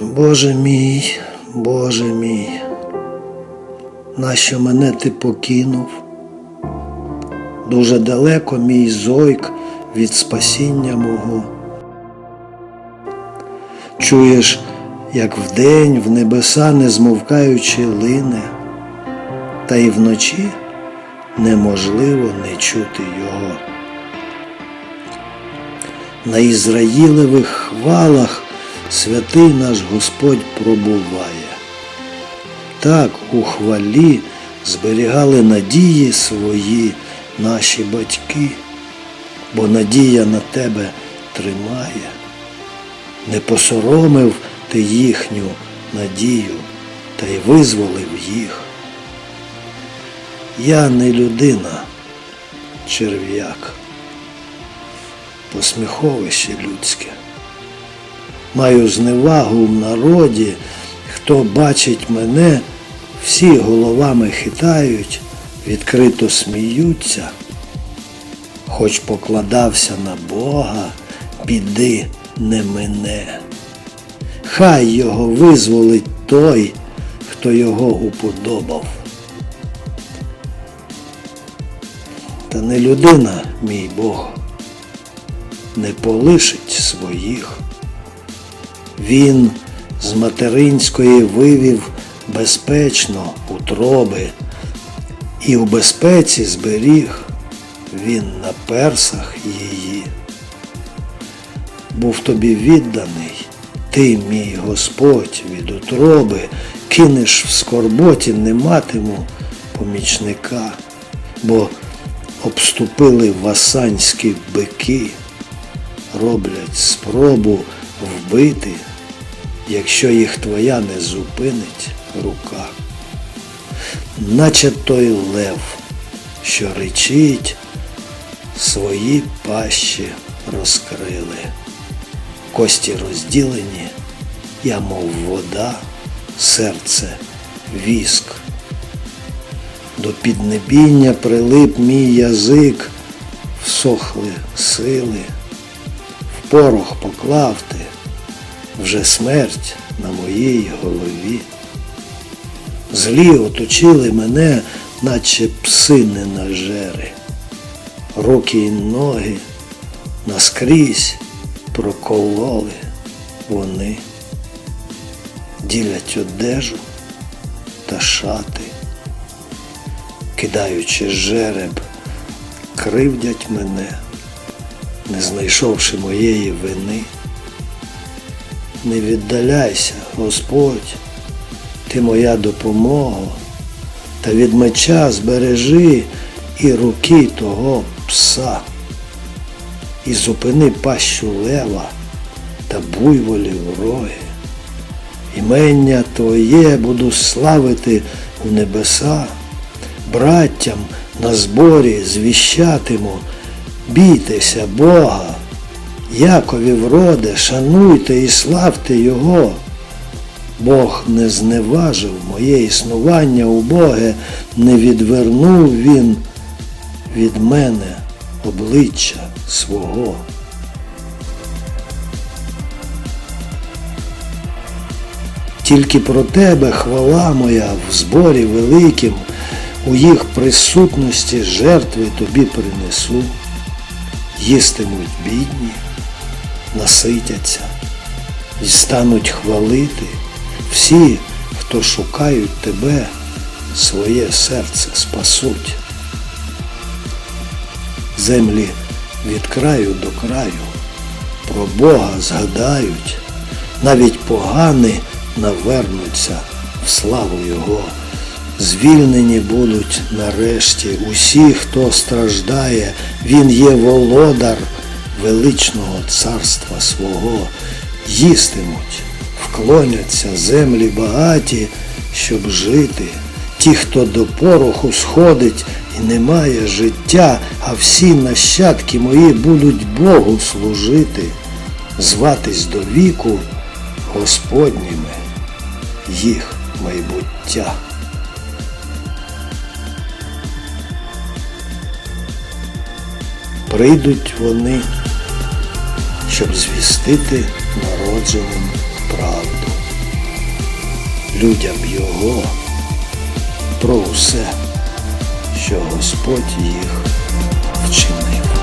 Боже мій, Боже мій, нащо мене ти покинув? Дуже далеко мій зойк від спасіння мого. Чуєш, як вдень в небеса не змовкаючи лине, та й вночі неможливо не чути його. На Ізраїлевих хвалах святий наш Господь пробуває. Так у хвалі зберігали надії свої наші батьки, бо надія на тебе тримає. Не посоромив ти їхню надію та й визволив їх. Я не людина, черв'як, посміховище людське. Маю зневагу в народі, хто бачить мене, всі головами хитають, відкрито сміються. Хоч покладався на Бога, біди не мине. Хай його визволить той, хто його уподобав. Та не людина, мій Бог, не полишить своїх. Він з материнської вивів безпечно утроби і в безпеці зберіг він на персах її. Був тобі відданий, ти, мій Господь, від утроби, кинеш в скорботі, не матиму помічника, бо обступили васанські бики, роблять спробу вбити, якщо їх твоя не зупинить рука. Наче той лев, що речить, свої пащі розкрили. Кості розділені, я мов вода, серце віск. До піднебіння прилип мій язик, всохли сили, в порох поклав ти, вже смерть на моїй голові. Злі оточили мене, наче пси ненажери. Руки й ноги наскрізь прокололи вони, ділять одежу та шати, кидаючи жереб, кривдять мене, не знайшовши моєї вини. Не віддаляйся, Господь, ти моя допомога, та від меча збережи і руки того пса, і зупини пащу лева та буйволів роги. Імення Твоє буду славити у небеса, браттям на зборі звіщатиму, бійтеся Бога. Якові вроде, шануйте і славте Його. Бог не зневажив моє існування убоге, не відвернув Він від мене обличчя свого. Тільки про тебе хвала моя в зборі великим, у їх присутності жертви тобі принесу, їстимуть бідні, наситяться і стануть хвалити всі, хто шукають тебе, своє серце спасуть. Землі від краю до краю про Бога згадають, навіть погані навернуться в славу Його. Звільнені будуть нарешті усі, хто страждає, Він є володар величного царства свого, їстимуть, вклоняться землі багаті, щоб жити. Ті, хто до пороху сходить і не має життя, а всі нащадки мої будуть Богу служити, зватись до віку Господніми їх майбуття. Прийдуть вони, щоб звістити народженим правду. людям Його про усе, що Господь їх вчинив.